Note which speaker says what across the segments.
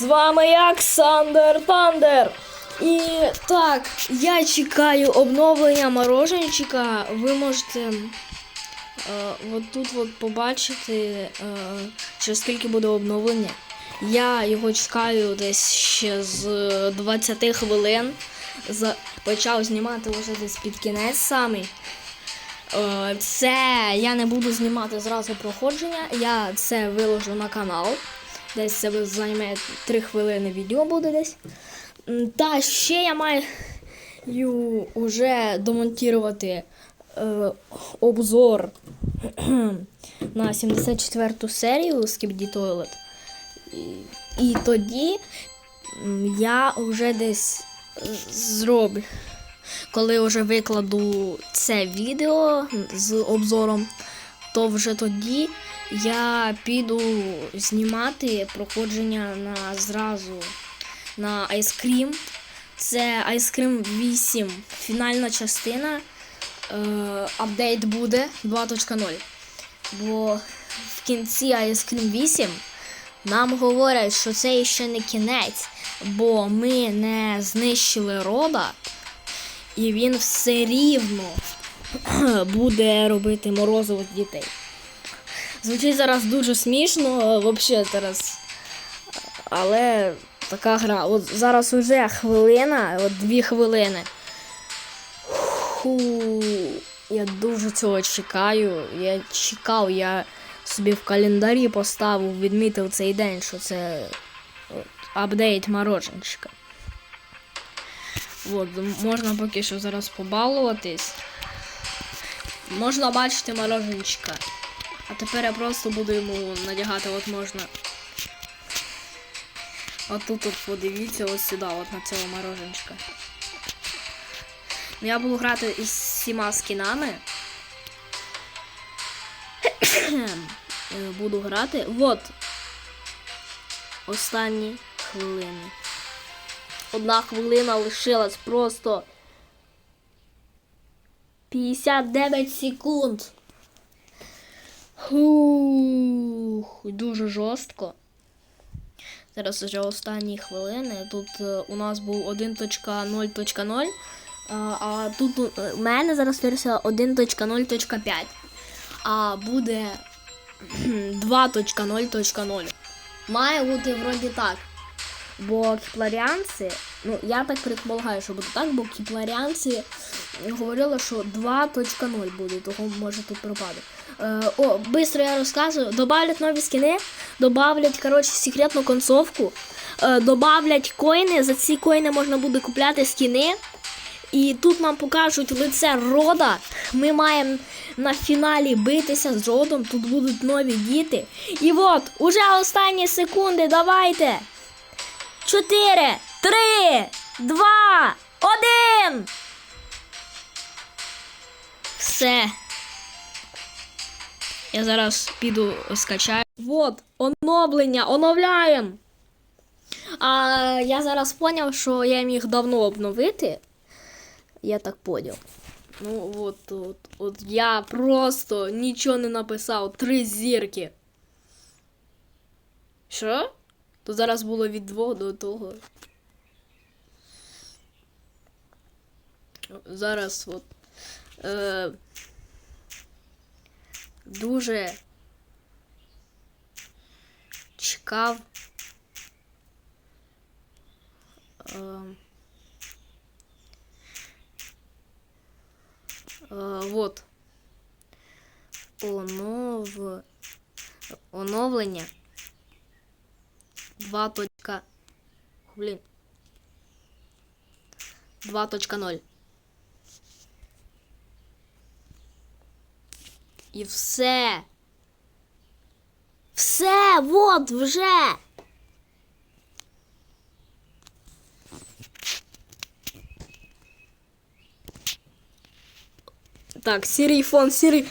Speaker 1: з вами я, Ксандер. І так, я чекаю обновлення мороженчика. Ви можете е, от тут от побачити, е, через скільки буде обновлення. Я його чекаю десь ще з 20 хвилин. За, почав знімати вже десь під кінець самий. Е, Це я не буду знімати зразу проходження, я це виложу на канал. Десь це займе 3 хвилини відео буде десь. Та ще я маю вже домонтувати е, обзор на 74 серію Skibidi Toilet. І, і тоді я вже десь е, зроблю коли вже викладу це відео з обзором, то вже тоді я піду знімати проходження на зразу на Ice Cream. Це Ice Cream 8, фінальна частина. Е, апдейт буде 2.0. Бо в кінці Ice Cream 8 нам говорять, що це ще не кінець, бо ми не знищили рода. І він все рівно буде робити морозиво дітей. Звучить зараз дуже смішно, взагалі зараз. Але така гра. От зараз уже хвилина, от дві хвилини. Фу, я дуже цього чекаю. Я чекав, я собі в календарі поставив, відмітив цей день, що це от, апдейт мороженчика. От, можна поки що зараз побалуватись. Можна бачити мороженчика. А тепер я просто буду йому надягати, от можна. От тут от подивіться ось сюди, от на цього мороженчика. Ну, Я буду грати із всіма скінами. Буду грати. Вот. Останні хвилини. Одна хвилина лишилась просто 59 секунд. Фух, дуже жорстко. Зараз вже останні хвилини. Тут е, у нас був 1.0.0, а, а тут у у мене зараз версія 1.0.5. А буде 2.0.0. Має бути вроді так. Бо кіпларіанці, ну я так предполагаю, що буде так, бо кіпларіанці говорили, що 2.0 буде, того може тут пропаде. Е, о, быстро я розказую. Добавлять нові скини, добавлять, коротше, секретну концовку, е, добавлять коїни, за ці коїни можна буде купляти скини. І тут нам покажуть лице рода. Ми маємо на фіналі битися з родом. Тут будуть нові діти. І от, уже останні секунди, давайте. Чотири, три, два, один. Все. Я зараз піду скачаю. Вот, оновлення, оновляємо. А я зараз поняв, що я міг давно обновити. Я так поняв. Ну, от, от, от я просто нічого не написав. Три зірки. Що? То зараз було від двох до того. Зараз от. Е, дуже чекав. Е, е, вот. Онов... Оновлення. 2. точка- Блін. 2.0. І все. Все, вот вже. Так, сірий фон, сірий.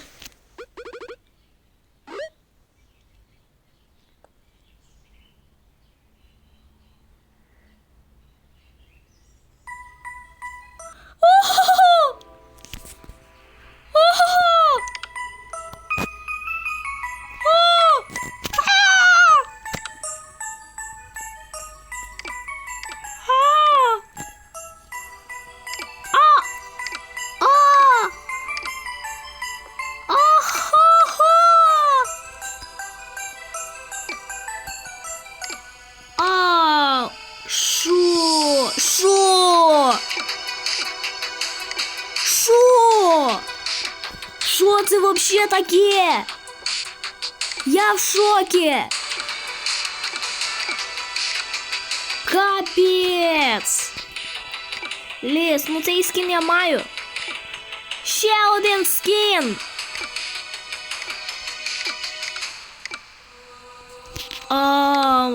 Speaker 1: Вообще таке? Я в шокі. Капець. Ліс, ну цей скін я маю. Ще один скін. А,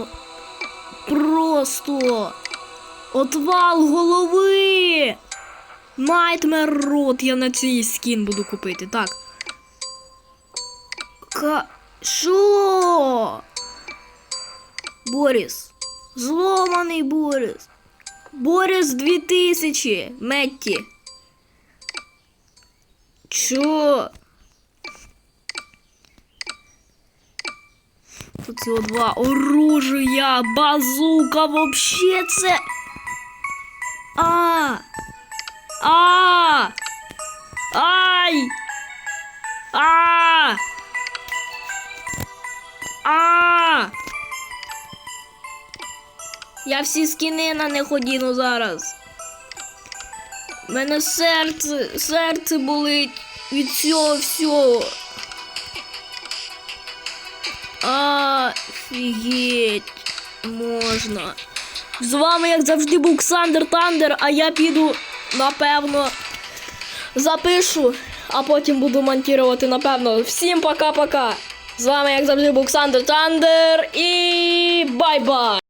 Speaker 1: просто отвал голови. Найтмер рот я на цей скін буду купити. Так. Що? Боріс. Зломаний Боріс. Боріс 2000. Метті. Чо? Тут всього два оружия, базука, вообще це. А! А! Всі скини на них одіну зараз. У мене серце, серце болить від цього всього. Офігеть, можна. З вами, як завжди, був Ксандер Тандер, а я піду, напевно, запишу, а потім буду монтувати, напевно. Всім пока-пока. З вами, як завжди, був Ксандер Тандер і бай-бай!